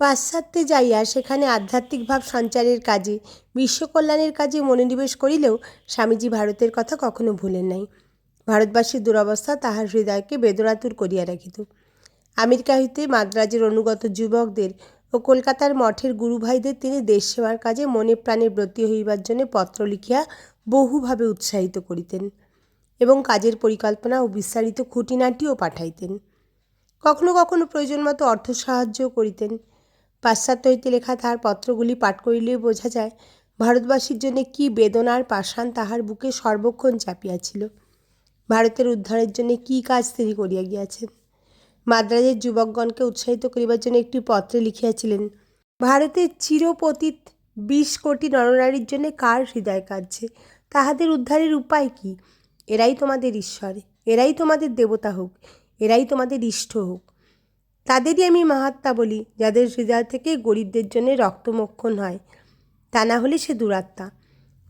পাশ্চাত্যে যাইয়া সেখানে আধ্যাত্মিক ভাব সঞ্চারের কাজে, বিশ্বকল্যাণের কাজে মনোনিবেশ করিলেও স্বামীজি ভারতের কথা কখনো ভুলেন নাই। ভারতবাসীর দুরবস্থা তাহার হৃদয়কে বেদনাতুর করিয়া রাখিত। আমেরিকা হইতে মাদ্রাজের অনুগত যুবকদের ও কলকাতার মঠের গুরুভাইদের তিনি দেশ সেবার কাজে মনে প্রাণে ব্রতী হইবার জন্য পত্র লিখিয়া বহুভাবে উৎসাহিত করিতেন এবং কাজের পরিকল্পনা ও বিস্তারিত খুঁটিনাটিও পাঠাইতেন। কখনো কখনো প্রয়োজন মতো অর্থ সাহায্যও করিতেন। পাশ্চাত্য হইতে লেখা তাহার পত্রগুলি পাঠ করিলে বোঝা যায়, ভারতবাসীর জন্য কি বেদনার পাষাণ তাহার বুকে সর্বক্ষণ চাপিয়াছিল। ভারতের উদ্ধারের জন্য কি কাজ তিনি করিয়া গিয়াছেন? মাদ্রাজের যুবকগণকে উৎসাহিত করিবার জন্য একটি পত্রে লিখিয়াছিলেন ভারতের চিরপতীত বিশ কোটি নরনারীর জন্য কার হৃদয় কাঁদছে? তাহাদের উদ্ধারের উপায় কি? এরাই তোমাদের ঈশ্বর, এরাই তোমাদের দেবতা হোক, এরাই তোমাদের ইষ্ট হোক। তাদেরই আমি মাহাত্মা বলি, যাদের হৃদয় থেকে গরিবদের জন্য রক্তমক্ষণ হয়। তা না হলে সে দুরাত্মা।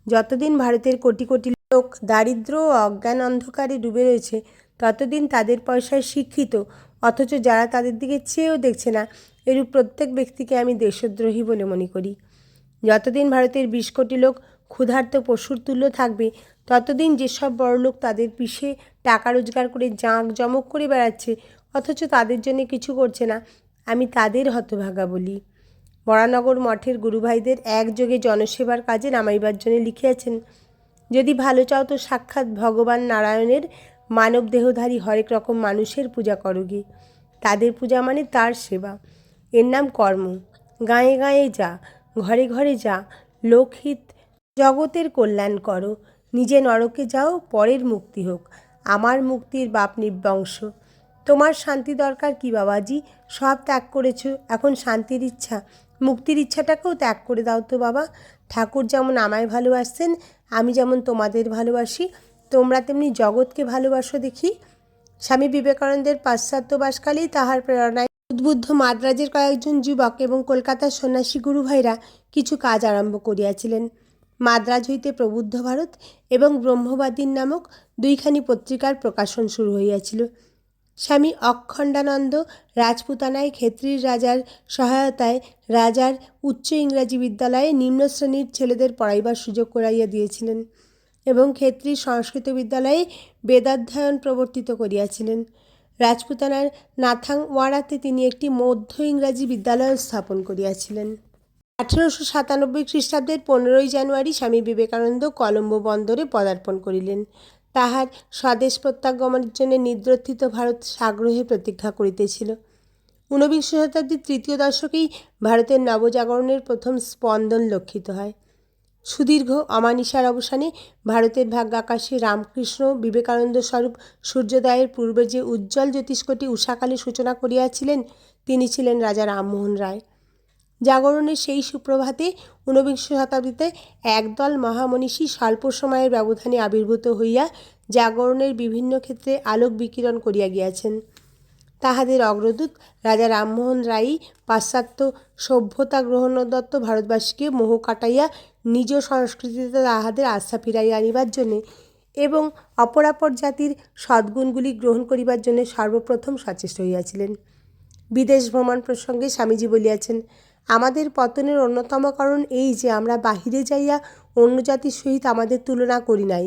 যতদিন ভারতের কোটি কোটি লোক দারিদ্র ও অজ্ঞান অন্ধকারে ডুবে রয়েছে, ততদিন তাদের পয়সায় শিক্ষিত, অথচ যারা তাদের দিকে চেয়েও দেখছে না, এরূপ প্রত্যেক ব্যক্তিকে আমি দেশদ্রোহী বলে মনে করি। যতদিন ভারতের বিশ কোটি লোক ক্ষুধার্ত পশুর তুল্য থাকবে, ততদিন যেসব বড়লোক তাদের পিষে টাকা রোজগার করে জাঁক জমক করে বেড়াচ্ছে অথচ তাদের জন্য কিছু করছে না। আমি তাদের হতভাগা বলি। বরানগর মঠের গুরুভাইদের একযোগে জনসেবার কাজে নামাইবার জন্য লিখিয়াছেন, যদি ভালো চাও তো সাক্ষাৎ ভগবান নারায়ণের মানব দেহধারী হরেক রকম মানুষের পূজা করোগে তাদের পূজা মানে তার সেবা। এর নাম কর্ম। গাঁয়ে গাঁয়ে যা, ঘরে ঘরে যা, লোকহিত জগতের কল্যাণ করো। নিজে নরকে যাও, পরের মুক্তি হোক। আমার মুক্তির বাপ নিবংশ তোমার শান্তি দরকার কি বাবাজি? সব ত্যাগ করেছ, এখন শান্তির ইচ্ছা। মুক্তির ইচ্ছাটাকেও ত্যাগ করে দাও তো বাবা। ঠাকুর যেমন আমায় ভালোবাসছেন, আমি যেমন তোমাদের ভালোবাসি, তোমরা তেমনি জগৎকে ভালোবাসো দেখি। স্বামী বিবেকানন্দের পাশ্চাত্যবাসকালেই তাহার প্রেরণায় উদ্বুদ্ধ মাদ্রাজের কয়েকজন যুবক এবং কলকাতার সন্ন্যাসী গুরুভাইরা কিছু কাজ আরম্ভ করিয়াছিলেন। মাদ্রাজ হইতে প্রবুদ্ধ ভারত এবং ব্রহ্মবাদীর নামক দুইখানি পত্রিকার প্রকাশন শুরু হইয়াছিল। স্বামী অখণ্ডানন্দ রাজপুতানায় ক্ষেত্রীর রাজার সহায়তায় রাজার উচ্চ ইংরাজি বিদ্যালয়ে নিম্ন শ্রেণির ছেলেদের পড়াইবার সুযোগ করাইয়া দিয়েছিলেন এবং ক্ষেত্রীর সংস্কৃত বিদ্যালয়ে বেদাধ্যয়ন প্রবর্তিত করিয়াছিলেন। রাজপুতানার নাথাং ওয়াড়াতে তিনি একটি মধ্য ইংরাজি বিদ্যালয় স্থাপন করিয়াছিলেন। আঠেরোশো সাতানব্বই খ্রিস্টাব্দের পনেরোই জানুয়ারি স্বামী বিবেকানন্দ কলম্বো বন্দরে পদার্পণ করিলেন। তাহার স্বদেশ প্রত্যাগমনের জন্য নিদ্রথিত ভারত সাগ্রহে প্রতীক্ষা করিতেছিল। ঊনবিংশ শতাব্দীর তৃতীয় দশকেই ভারতের নবজাগরণের প্রথম স্পন্দন লক্ষিত হয়। সুদীর্ঘ অমানিসার অবসানে ভারতের ভাগ্যাকাশে রামকৃষ্ণ বিবেকানন্দ স্বরূপ সূর্যোদয়ের পূর্বে যে উজ্জ্বল জ্যোতিষ্কটি উষাকালে সূচনা করিয়াছিলেন, তিনি ছিলেন রাজা রামমোহন রায়। জাগরণের সেই সুপ্রভাতে ঊনবিংশ শতাব্দীতে একদল মহামনীষী স্বল্প সময়ের ব্যবধানে আবির্ভূত হইয়া জাগরণের বিভিন্ন ক্ষেত্রে আলোক বিকিরণ করিয়া গিয়াছেন। তাহাদের অগ্রদূত রাজা রামমোহন রায়ই পাশ্চাত্য সভ্যতা গ্রহণদত্ত ভারতবাসীকে মোহ কাটাইয়া নিজ সংস্কৃতিতে তাহাদের আস্থা ফিরাইয়া আনিবার জন্যে এবং অপরাপর জাতির সদ্গুণগুলি গ্রহণ করিবার জন্য সর্বপ্রথম সচেষ্ট হইয়াছিলেন। বিদেশ ভ্রমণ প্রসঙ্গে স্বামীজি বলিয়াছেন আমাদের পতনের অন্যতম কারণ এই যে আমরা বাহিরে যাইয়া অন্য জাতির সহিত আমাদের তুলনা করি নাই।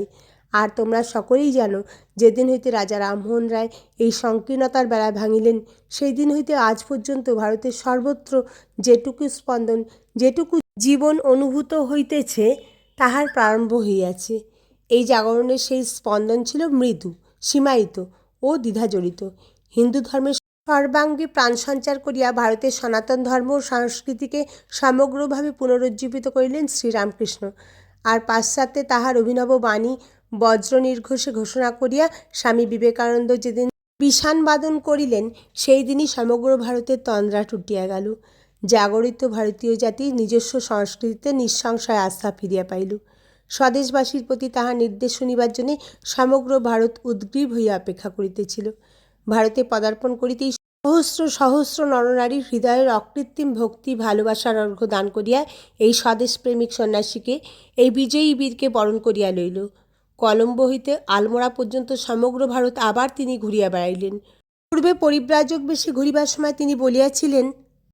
আর তোমরা সকলেই জানো, যেদিন হইতে রাজা রামমোহন রায় এই সংকীর্ণতার বেড়া ভাঙিলেন সেই দিন হইতে আজ পর্যন্ত ভারতের সর্বত্র যেটুকু স্পন্দন, যেটুকু জীবন অনুভূত হইতেছে, তাহার প্রারম্ভ হইয়াছে। এই জাগরণের সেই স্পন্দন ছিল মৃদু, সীমায়িত ও দ্বিধাজড়িত। হিন্দু ধর্মের সর্বাঙ্গে প্রাণ সঞ্চার করিয়া ভারতের সনাতন ধর্ম ও সংস্কৃতিকে সমগ্রভাবে পুনরুজ্জীবিত করিলেন শ্রীরামকৃষ্ণ। আর পাশ্চাত্যে তাহার অভিনব বাণী, বজ্র নির্ঘোষে ঘোষণা করিয়া স্বামী বিবেকানন্দ যেদিন বিষাণ বাদন করিলেন, সেই দিনই সমগ্র ভারতের তন্দ্রা টুটিয়া গেল। জাগরিত ভারতীয় জাতি নিজস্ব সংস্কৃতিতে নিঃসংশয় আস্থা ফিরিয়া পাইল। স্বদেশবাসীর প্রতি তাহার নির্দেশ শুনিবার জন্যে সমগ্র ভারত উদ্গ্রীব হইয়া অপেক্ষা করিতেছিল। ভারতে পদার্পণ করিতেই সহস্র সহস্র নরনারীর হৃদয়ের অকৃত্রিম ভক্তি ভালোবাসার অর্ঘ্য দান করিয়া এই স্বদেশপ্রেমিক সন্ন্যাসীকে, এই বিজয়ী বীরকে বরণ করিয়া লইল। কলম্বো হইতে আলমোড়া পর্যন্ত সমগ্র ভারত আবার তিনি ঘুরিয়া বেড়াইলেন। পূর্বে পরিব্রাজক বেশি ঘুরিবার সময় তিনি বলিয়াছিলেন